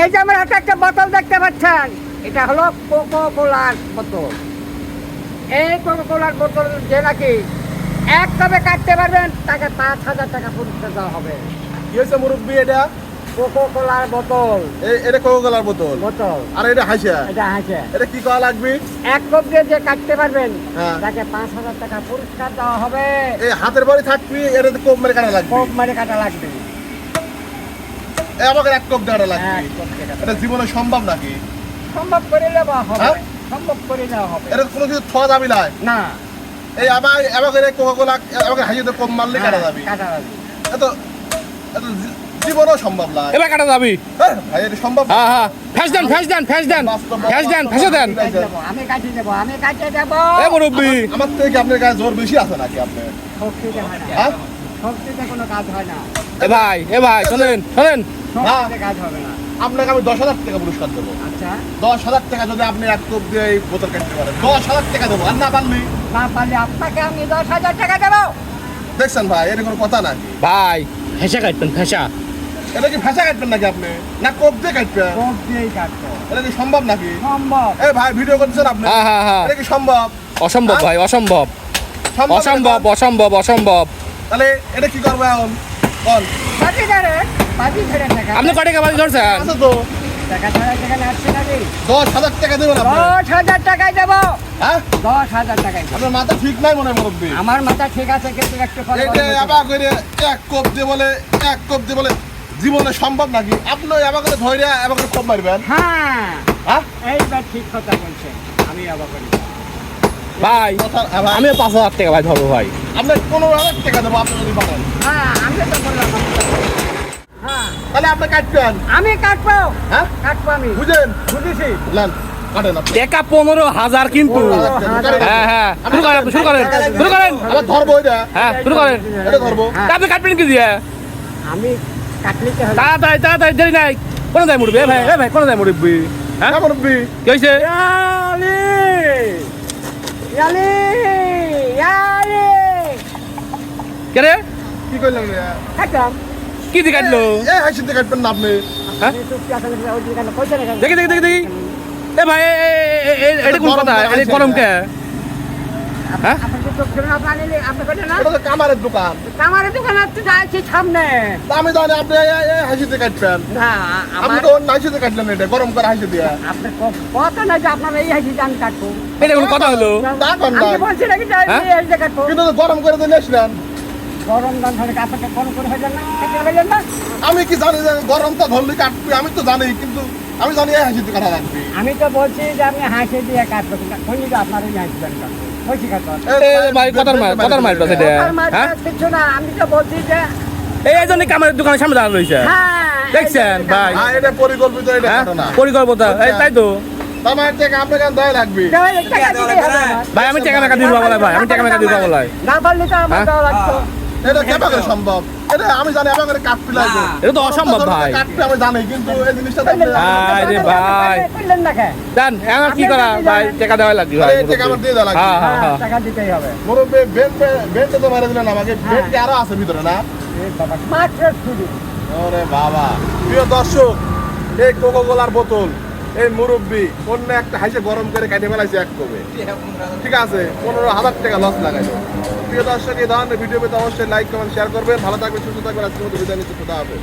এই যে আমার হাতে একটা বোতল দেখতে পাচ্ছেন এটা হলো কোকো কোলার বোতল। এই কোকো কোলার বোতল যে নাকি এক কবে কাটতে পারবেন তাকে পাঁচ হাজার টাকা পুরস্কার দেওয়া হবে। কি হয়েছে মুরব্বী এটা? কোকো কোলার বোতল এটা কোকো কোলার বোতল। বোতল। আর এটা হাসিয়া এটা আছে এটা কি করা লাগবে? এক কপ দিয়ে যে কাটতে পারবেন হ্যাঁ। তাকে পাঁচ হাজার টাকা পুরস্কার দেওয়া হবে। এই হাতের বাড়ি থাকবি এটা কোপ মেরে কাটা লাগবে। কোপ মানে কাটা লাগবে। আমাকে এক কোপ দেওয়া লাগবে। কাটা। এটা জীবনে সম্ভব নাকি? সম্ভব করে দেওয়া হবে। হ্যাঁ? সম্ভব করে দেওয়া হবে। এটা কোনো কিছু ছোঁয়া যাবি না না। এই আমার আমাকে কোকো কোলা আমাকে হাসিতে কম মারলে কাটা যাবি হ্যাঁ, কাটা যাবে এত এত জী- সম্ভব না এবার কাটা যাবি হ্যাঁ, ভাই এটা সম্ভব না। হ্যাঁ হ্যাঁ। ফ্যাস দেন ফ্যাস দেন ফ্যাস দেন। ফ্যাস দেন ফ্যাসে দেন। আমি কাটিয়ে দেবো আমি কাটিয়ে দেবো। এ মুরব্বী। আমার থেকে আপনার গায়ে জোর বেশি আছে নাকি আপনার? হয়? হ্যাঁ কোনো কাজ হয় না। এ ভাই এ ভাই শোনেন শোনেন। শক্তিতে কাজ হবে না। আপনাকে আমি দশ হাজার টাকা পুরস্কার দেবো। আচ্ছা। দশ হাজার টাকা যদি আপনি এক কোপ দিয়ে এই বোতল কাটতে পারেন দশ হাজার টাকা দেবো আর না পারলি না পারলে আপনাকে আমি দশ হাজার টাকা দেবো। দেখছেন ভাই এটা কোনো কথা নাকি ভাই ফেসা কাটবেন ফেসা। এটা কি ভাষা কাটবেন নাকি আপনি? না কোপ দিয়ে কাটবেন? কোপ দিয়েই কাটবো। এটা কি সম্ভব নাকি? সম্ভব। এই ভাই ভিডিও করতেছেন আপনি? হ্যাঁ হ্যাঁ হ্যাঁ। এটা কি সম্ভব? অসম্ভব ভাই অসম্ভব। সম্ভব অসম্ভব অসম্ভব অসম্ভব। তাহলে এটা কি করব এখন? বল। আপনি কয় টাকা বাজি ধরছেন? তো। দশ হাজার টাকা দেবেন দশ হাজার টাকায় দেবো। হ্যাঁ? দশ হাজার টাকায় আপনার মাথা ঠিক নাই মনে মুরব্বী। আমার মাথা ঠিক আছে কিন্তু একটু পরে এই যে আবার করে এক কোপ দিয়ে বলে এক কোপ দিয়ে বলে জীবনে সম্ভব নাকি? আপনি করে ধরে করে কোপ মারবেন? হ্যাঁ। হ্যাঁ? এইবার ঠিক কথা বলছেন। আমি আবার করি। ভাই আমি পাঁচ হাজার টাকা ভাই ধরবো ভাই। আপনার পনেরো হাজার টাকা দেবো আপনি যদি পারেন হ্যাঁ আমি তো বললাম হ্যাঁ। তাহলে আপনি কাটবেন। আমি কাটবো। হ্যাঁ? কাটবো আমি। বুঝেন? বুঝেছি। নেন টাকা পনেরো হাজার কিন্তু। হ্যাঁ হ্যাঁ। শুরু করেন শুরু করেন। শুরু করেন। আবার ধরবো এটা। হ্যাঁ শুরু করেন। এটা ধরবো। আপনি কাটবেন কি দিয়ে? আমি তাড়াতাড়ি তাড়াতাড়ি দেরি নাই। কোনো যায় মুরব্বী ভাই ভাই কোনো যায় মুরব্বী হ্যাঁ? কি হয়েছে ইয়ালি কে রে কি করলাম কি দিয়ে কাটলো? কাটবেন না আপনি। হ্যাঁ? দেখি দেখি দেখি দেখি। এ ভাই এটা কোন কথা? করে গরম কে? হ্যাঁ? তো তো কামারের দোকান দোকান যাচ্ছি সামনে। আমি জানি আপনি এই- এই হাসিতে কাটবেন। আপনি তো অন্য হাসিতে কাটলেন এটা গরম করে হাসি দিয়া। আপনার কথা না যে আপনার এই হাসি আমি কাটবো। এটা কোনো কথা হলো? তা কর না। বলছি নাকি হ্যাঁ? এই হাসিটা কাটবো। কিন্তু তো গরম করে দিয়ে আসলেন। গরম দান ধরে আপনাকে গরম করে হয়ে যান না আমি কি জানি যে গরমটা ধরলে কাটবি আমি তো জানি কিন্তু আমি জানি এই হাসিতে কাটা লাগবে। আমি তো বলছি যে আপনি হাসি দিয়ে কাটবো কিন্তু কোন আপনার এই হাসি দেন হ্যাঁ কিছু না আমি তো বলছি যে এই জন্য কামারের দোকানের সামনে দাঁড়ানো রয়েছে হ্যাঁ দেখছেন ভাই? হ্যাঁ এটা পরিকল্পিত এটা ঘটনা। পরিকল্পনা তাই তো। আমার টাকা আপনার কাছে দেয় লাগবে। দেওয়া- টাকা দিলেই হবে আমার। ভাই আমি টাকা মেকা দিব বলাই ভাই আমি টাকা মেকা দিব বলাই না পারলে তো আমার? দেওয়া লাগতো। এটা করে সম্ভব? এটা আমি জানি আমার করে এটা তো অসম্ভব ভাই। কাটতে আমি জানি কিন্তু এই জিনিসটা তো হ্যাঁ, ভাই। করলেন না? জান এখন কি করা ভাই? টাকা দেওয়া লাগবে ভাই টাকা আমার দিয়ে দেওয়া লাগবে। হ্যাঁ হ্যাঁ হ্যাঁ, হ্যাঁ। টাকা দিতেই হবে। তো মেরে দিলেন আমাকে। কি আরও আছে ভিতরে না? মাত্র ওরে বাবা। প্রিয় দর্শক এই কোকো কোলার বোতল। এই মুরব্বি, অন্য একটা হাইসে গরম করে কাটে ফেলাইছে এক করবে ঠিক আছে? পনেরো হাজার টাকা লস লাগাইলো। প্রিয় দর্শক, এই ধরনের ভিডিও পেতে অবশ্যই লাইক কমেন্ট শেয়ার করবেন। ভালো থাকবেন, সুস্থ থাকবেন। আজকের মতো বিদায় নিচ্ছে। খোদা হাফেজ।